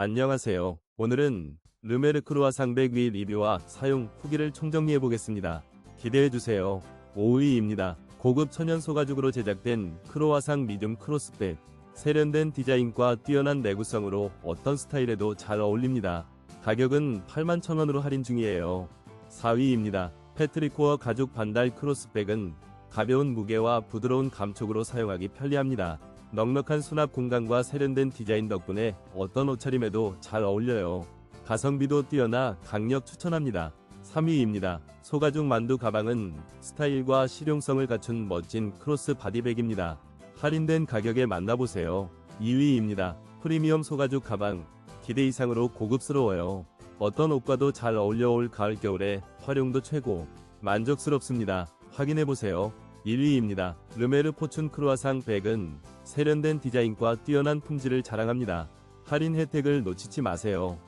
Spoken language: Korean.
안녕하세요. 오늘은 르메르 크루아 상 백위 리뷰와 사용 후기를 총정리해 보겠습니다. 기대해 주세요. 5위입니다. 고급 천연 소가죽으로 제작된 크로아상 미디움 크로스백. 세련된 디자인과 뛰어난 내구성으로 어떤 스타일에도 잘 어울립니다. 가격은 81,000원으로 할인 중이에요. 4위입니다. 패트리코어 가죽 반달 크로스백은 가벼운 무게와 부드러운 감촉으로 사용하기 편리합니다. 넉넉한 수납 공간과 세련된 디자인 덕분에 어떤 옷차림에도 잘 어울려요. 가성비도 뛰어나 강력 추천합니다. 3위입니다. 소가죽 만두 가방은 스타일과 실용성을 갖춘 멋진 크로스 바디백입니다. 할인된 가격에 만나보세요. 2위입니다. 프리미엄 소가죽 가방. 기대 이상으로 고급스러워요. 어떤 옷과도 잘 어울려 올 가을 겨울에 활용도 최고. 만족스럽습니다. 확인해보세요. 1위입니다. 르메르 포춘 크루아상 백은 세련된 디자인과 뛰어난 품질을 자랑합니다. 할인 혜택을 놓치지 마세요.